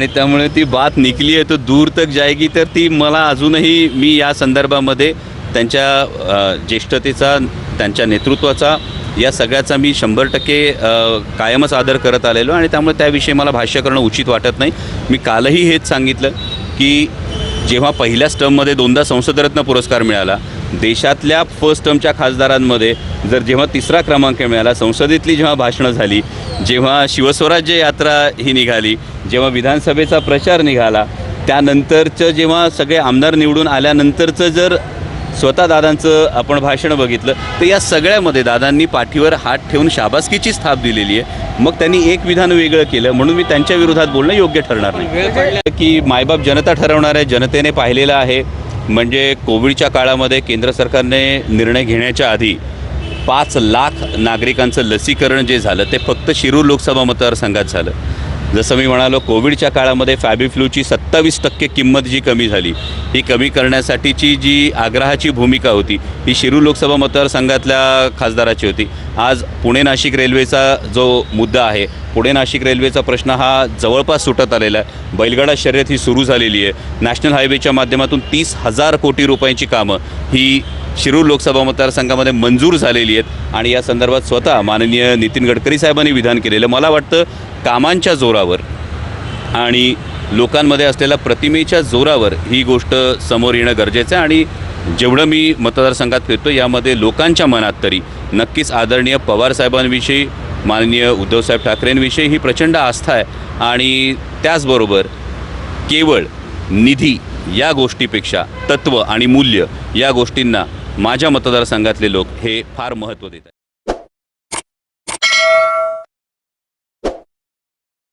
आणि त्यामुळे ती बात निकली आहे तर दूर तक जाएगी तर ती मला अजूनही मी या संदर्भामध्ये त्यांच्या ज्येष्ठतेचा त्यांच्या नेतृत्वाचा या सगळ्याचा मी शंभर टक्के कायमच आदर करत आलेलो आणि त्यामुळे त्याविषयी मला भाष्य करणं उचित वाटत नाही. मी कालही हेच सांगितलं की जेव्हा पहिल्या टर्ममध्ये दोनदा संसदरत्न पुरस्कार मिळाला देशातल्या फर्स्ट टर्मच्या खासदारांमध्ये जर जेव्हा तिसरा क्रमांक मिळाला संसदेतली जेव्हा भाषणं झाली जेव्हा शिवस्वराज्य यात्रा ही निघाली जेव्हा विधानसभेचा प्रचार निघाला त्यानंतरचं जेव्हा सगळे आमदार निवडून आल्यानंतरचं जर स्वतः दादांचं आपण भाषण बघितलं तर या सगळ्यामध्ये दादांनी पाठीवर हात ठेवून शाबासकीची स्थाप दिलेली आहे. मग त्यांनी एक विधान वेगळं केलं म्हणून मी त्यांच्या विरोधात बोलणं योग्य ठरणार नाही. की मायबाप जनता ठरवणार आहे जनतेने पाहिलेलं आहे म्हणजे कोविडच्या काळामध्ये केंद्र सरकारने निर्णय घेण्याच्या आधी पाच लाख नागरिकांचं लसीकरण जे झालं ते फक्त शिरूर लोकसभा मतदारसंघात झालं. जसं मी म्हणालो कोविडच्या काळामध्ये फॅबिफ्लूची सत्तावीस टक्के किंमत जी कमी झाली ही कमी करण्यासाठीची जी आग्रहाची भूमिका होती ही शिरू लोकसभा मतदारसंघातल्या खासदाराची होती. आज पुणे नाशिक रेल्वेचा जो मुद्दा आहे पुणे नाशिक रेल्वेचा प्रश्न हा जवळपास सुटत आलेला आहे. बैलगाडा शर्यत ही सुरू झालेली आहे. नॅशनल हायवेच्या माध्यमातून तीस हजार कोटी रुपयांची कामं ही शिरूर लोकसभा मतदारसंघामध्ये मंजूर झालेली आहेत आणि या संदर्भात स्वतः माननीय नितीन गडकरी साहेबांनी विधान केलेलं मला वाटतं कामांच्या जोरावर आणि लोकांमध्ये असलेल्या प्रतिमेच्या जोरावर ही गोष्ट समोर येणं गरजेचं आहे. आणि जेवढं मी मतदारसंघात फिरतो यामध्ये लोकांच्या मनात तरी नक्कीच आदरणीय पवारसाहेबांविषयी माननीय उद्धवसाहेब ठाकरेंविषयी ही प्रचंड आस्था आहे. आणि त्याचबरोबर केवळ निधी या गोष्टीपेक्षा तत्त्व आणि मूल्य या गोष्टींना माझ्या मतदारसंघातले लोक हे फार महत्त्व देतात